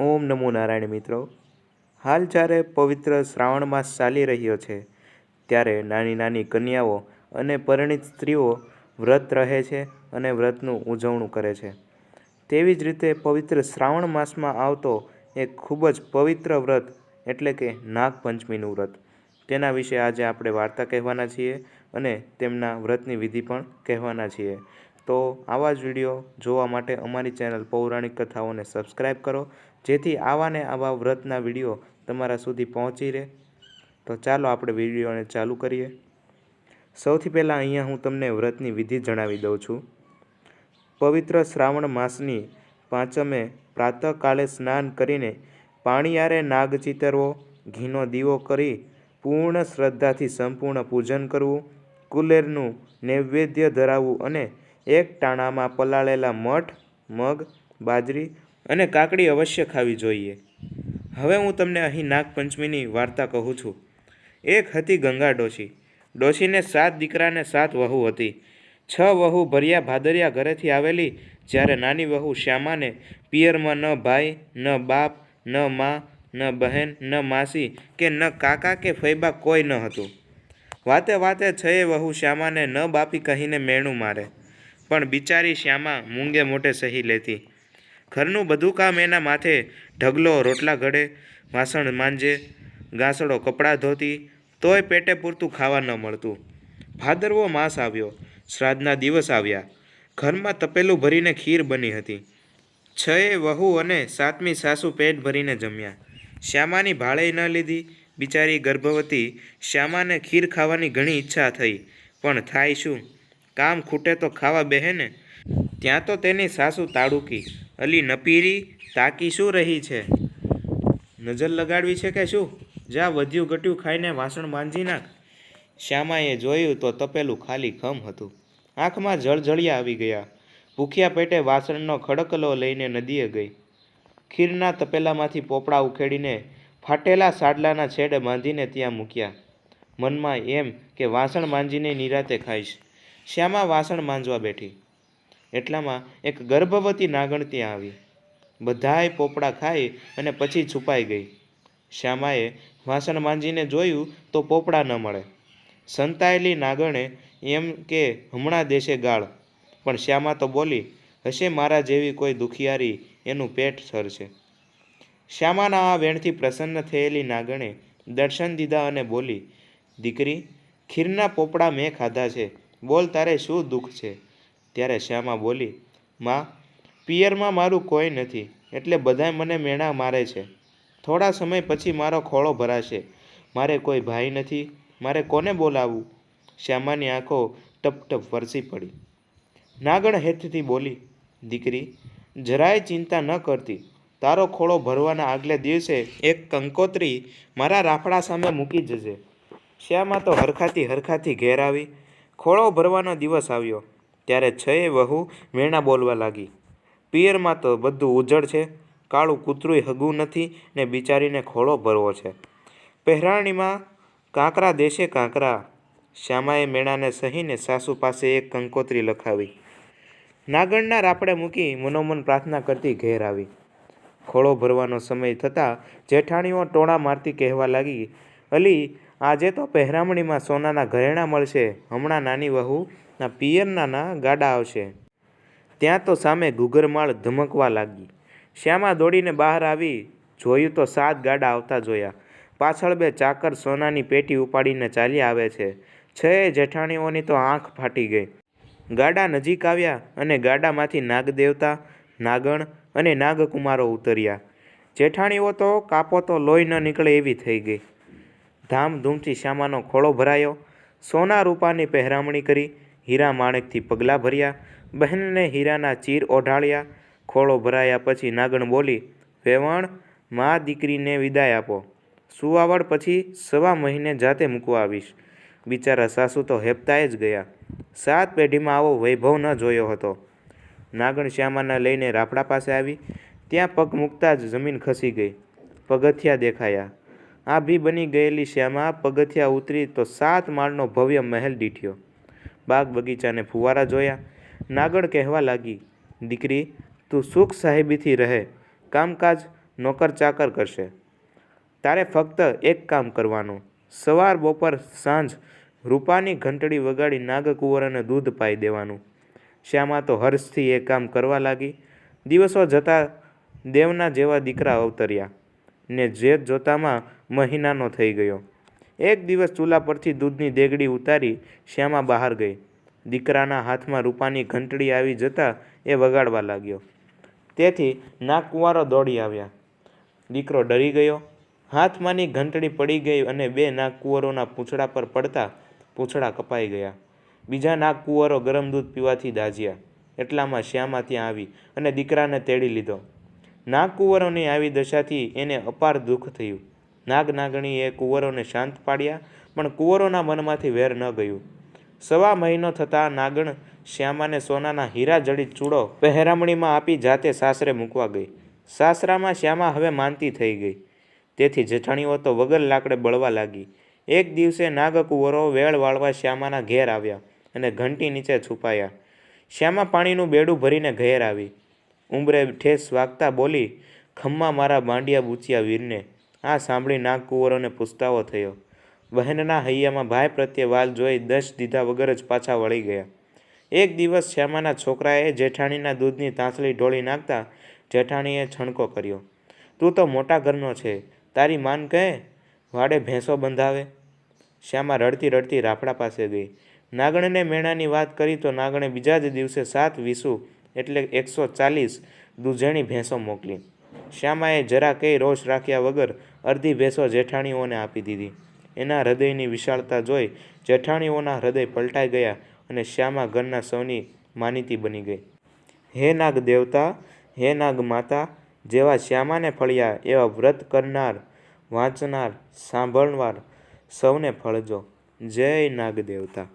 ઓમ નમો નારાયણ મિત્રો. હાલ જ્યારે પવિત્ર શ્રાવણ માસ ચાલી રહ્યો છે, ત્યારે નાની નાની કન્યાઓ અને પરિણીત સ્ત્રીઓ વ્રત રહે છે અને વ્રતનું ઉજવણું કરે છે. તેવી જ રીતે પવિત્ર શ્રાવણ માસમાં આવતો એક ખૂબ જ પવિત્ર વ્રત એટલે કે નાગપંચમીનું વ્રત. તેના વિશે આજે આપણે વાર્તા કહેવાના છીએ અને તેમના વ્રતની વિધિ પણ કહેવાના છીએ. તો આવા જ વીડિયો જોવા માટે અમારી ચેનલ પૌરાણિક કથાઓને સબસ્ક્રાઈબ કરો, જેથી આવા ને આવા વ્રતના વીડિયો તમારા સુધી પહોંચી રહે. તો ચાલો આપણે વિડીયોને ચાલુ કરીએ. સૌથી પહેલાં અહીંયા હું તમને વ્રતની વિધિ જણાવી દઉં છું. પવિત્ર શ્રાવણ માસની પાંચમે પ્રાતઃકાળે સ્નાન કરીને પાણીયારે નાગ ચિતરવો, ઘીનો દીવો કરી પૂર્ણ શ્રદ્ધાથી સંપૂર્ણ પૂજન કરવું, કુલેરનું નૈવેદ્ય ધરાવવું અને એક ટાણામાં પલાળેલા મઠ, મગ, બાજરી અને કાકડી અવશ્ય ખાવી જોઈએ. હવે હું તમને અહીં નાગપંચમીની વાર્તા કહું છું. એક હતી ગંગા ડોશી. ડોશીને સાત દીકરાને સાત વહુ હતી. છ વહુ ભર્યા ભાદરિયા ઘરેથી આવેલી, જ્યારે નાની વહુ શ્યામાને પિયરમાં ન ભાઈ, ન બાપ, ન મા, ન બહેન, ન માસી કે ન કાકા કે ફૈબા કોઈ ન હતું. વાતે વાતે છએ વહુ શ્યામાને ન બાપી કહીને મેણું મારે. પણ બિચારી શ્યામા મૂંગે મોટે સહી લેતી. ઘરનું બધું કામ એના માથે ઢગલો રોટલા ઘડે, વાસણ માંજે ગાંસડો કપડાં ધોતી, તોય પેટે પૂરતું ખાવા ન મળતું. ભાદરવો માસ આવ્યો, શ્રાદ્ધના દિવસ આવ્યા. ઘરમાં તપેલું ભરીને ખીર બની હતી. છએ વહુ અને સાતમી સાસુ પેટ ભરીને જમ્યા. શ્યામાની ભાળે ન લીધી બિચારી ગર્ભવતી. શ્યામાને ખીર ખાવાની ઘણી ઈચ્છા થઈ. પણ થાય શું? કામ ખૂટે તો ખાવા બેહે ને? ત્યાં તો તેની સાસુ તાડુકી, અલી નપીરી તાકી શું રહી છે? નજર લગાડવી છે કે શું? જા વધ્યું ઘટ્યું ખાઈને વાસણ માંજી નાખ. શ્યામાએ જોયું તો તપેલું ખાલી ખમ હતું. આંખમાં જળજળિયા આવી ગયા. ભૂખ્યા પેટે વાસણનો ખડકલો લઈને નદીએ ગઈ. ખીરના તપેલામાંથી પોપડા ઉખેડીને ફાટેલા સાડલાના છેડે બાંધીને ત્યાં મૂક્યા. મનમાં એમ કે વાસણ માંજીને નિરાતે ખાઈશ. શ્યામા વાસણ માંજવા બેઠી. એટલામાં એક ગર્ભવતી નાગણ ત્યાં આવી. બધાએ પોપડા ખાઈ અને પછી છુપાઈ ગઈ. શ્યામાએ વાસણ માંજીને જોયું તો પોપડા ન મળે. સંતાયેલી નાગણે એમ કે, હમણાં દેશે ગાળ. પણ શ્યામા તો બોલી, હશે મારા જેવી કોઈ દુખિયારી એનું પેટ સરશે. શ્યામાના આ વેણથી પ્રસન્ન થયેલી નાગણે દર્શન દીધા અને બોલી, દીકરી, ખીરના પોપડા મેં ખાધા છે. બોલ તારે શું દુઃખ છે? ત્યારે શ્યામા બોલી, માં, પિયરમાં મારું કોઈ નથી, એટલે બધાય મને મેણા મારે છે. થોડા સમય પછી મારો ખોળો ભરાશે. મારે કોઈ ભાઈ નથી, મારે કોને બોલાવવું? શ્યામાની આંખો ટપ ટપ વરસી પડી. નાગણ હેતથી બોલી, દીકરી, જરાય ચિંતા ન કરતી. તારો ખોળો ભરવાના આગલે દિવસે એક કંકોત્રી મારા રાફડા સામે મૂકી જજે. શ્યામા તો હરખાથી હરખાથી ઘેર આવી ખોળો ભરવાનો દિવસ આવ્યો. ત્યારે છએ વહુ વેણા બોલવા લાગી. પિયરમાં તો બધું ઉજળ છે. કાળું કૂતરું હગું નથી ને બિચારીને ખોળો ભરવો છે. પહેરાણીમાં કાંકરા દેશે કાંકરા. શ્યામાએ મેણાને સહીને સાસુ પાસે એક કંકોત્રી લખાવી. નાગણના રાપડે મૂકી મનોમન પ્રાર્થના કરતી ઘેર આવી. ખોળો ભરવાનો સમય થતાં જેઠાણીઓ ટોણા મારતી કહેવા લાગી, અલી આજે તો પહેરામણીમાં સોનાના ઘરેણાં મળશે. હમણાં નાની વહુના પિયરનાના ગાડા આવશે. ત્યાં તો સામે ઘૂઘરમાળ ધમકવા લાગી. શ્યામા દોડીને બહાર આવી. જોયું તો સાત ગાડા આવતા જોયા. પાછળ બે ચાકર સોનાની પેટી ઉપાડીને ચાલી આવે છે. છ જેઠાણીઓની તો આંખ ફાટી ગઈ. ગાડા નજીક આવ્યા અને ગાડામાંથી નાગદેવતા, નાગણ અને નાગકુમારો ઉતર્યા. જેઠાણીઓ તો કાપો તો લોહી ન નીકળે એવી થઈ ગઈ. ધામધૂમથી શ્યામાનો ખોળો ભરાયો. સોના રૂપાની પહેરામણી કરી હીરા માણેકથી પગલાં ભર્યા. બહેનને હીરાના ચીર ઓઢાળ્યા. ખોળો ભરાયા પછી નાગણ બોલી, વેવણ, મા દીકરીને વિદાય આપો. સુવાવડ પછી સવા મહિને જાતે મૂકવા આવીશ. બિચારા સાસુ તો હેપતાએ જ ગયા. સાત પેઢીમાં આવો વૈભવ ન જોયો હતો. નાગણ શ્યામાને લઈને રાફડા પાસે આવી. ત્યાં પગ મૂકતા જ જમીન ખસી ગઈ. પગથિયા દેખાયા. આભી બની ગયેલી શ્યામા પગથિયા ઉતરી તો સાત માળનો ભવ્ય મહેલ દીઠ્યો. બાગ બગીચાને ફુવારા જોયા. નાગણ કહેવા લાગી, દીકરી, તું સુખ સાહેબીથી રહે. કામકાજ નોકર ચાકર કરશે. તારે ફક્ત એક કામ કરવાનું. સવાર બપોર સાંજ રૂપાની ઘંટડી વગાડી નાગકુંવરને દૂધ પાઈ દેવાનું. શ્યામા તો હર્ષથી એ કામ કરવા લાગી. દિવસો જતાં દેવના જેવા દીકરા અવતર્યા. ને જે જોતામાં મહિનાનો થઈ ગયો. એક દિવસ ચૂલા પરથી દૂધની દેગડી ઉતારી શ્યામા બહાર ગઈ. દીકરાના હાથમાં રૂપાની ઘંટડી આવી જતાં એ વગાડવા લાગ્યો. તેથી નાગકુંવારો દોડી આવ્યા. દીકરો ડરી ગયો. હાથમાંની ઘંટડી પડી ગઈ અને બે નાગકુંવરોના પૂંછડા પર પડતા પૂંછડા કપાઈ ગયા. બીજા નાગકુંવરો ગરમ દૂધ પીવાથી દાઝ્યા. એટલામાં શ્યામા ત્યાં આવી અને દીકરાને તેડી લીધો. નાગકુંવરોની આવી દશાથી એને અપાર દુઃખ થયું. નાગ નાગણીએ કુંવરોને શાંત પાડ્યા, પણ કુંવરોના મનમાંથી વેર ન ગયું. સવા મહિનો થતાં નાગણ શ્યામાને સોનાના હીરા જડિત ચૂડો પહેરામણીમાં આપી જાતે સાસરે મૂકવા ગઈ. સાસરામાં શ્યામા હવે માનતી થઈ ગઈ. તેથી જેઠાણીઓ તો વગર લાકડે બળવા લાગી. એક દિવસે નાગકુંવરો વેળ વાળવા શ્યામાના ઘેર આવ્યા અને ઘંટી નીચે છુપાયા. શ્યામા પાણીનું બેડું ભરીને ઘેર આવી. ઉંબરે ઠેસ વાગતા બોલી, ખમ્મા મારા બાંડિયા બૂચિયા વીરને. આ સાંભળી નાગકુંવરોને પુસ્તાવો થયો. બહેનના હૈયામાં ભાઈ પ્રત્યે વાલ જોઈ દશ દીધા વગર જ પાછા વળી ગયા. એક દિવસ શ્યામાના છોકરાએ જેઠાણીના દૂધની તાંસળી ઢોળી નાખતા જેઠાણીએ છણકો કર્યો. તું તો મોટા ઘરનો છે. તારી માન કહે? વાડે ભેંસો બંધાવે? શ્યામા રડતી રડતી રાફડા પાસે ગઈ. નાગણને મેણાની વાત કરી તો નાગણે બીજા જ દિવસે સાત વીસુ એટલે એકસો ચાલીસ દૂધેણી ભેંસો મોકલી. શ્યામાએ જરા કંઈ રોષ રાખ્યા વગર અડધી ભેંસો જેઠાણીઓને આપી દીધી. એના હૃદયની વિશાળતા જોઈ જેઠાણીઓના હૃદય પલટાઈ ગયા અને શ્યામા ઘરના સૌની માનીતી બની ગઈ. હે નાગ દેવતા, હે નાગ માતા, જેવા શ્યામાને ફળ્યા એવા વ્રત કરનાર, વાંચનાર, સાંભળનાર સૌને ફળજો. જય નાગ દેવતા.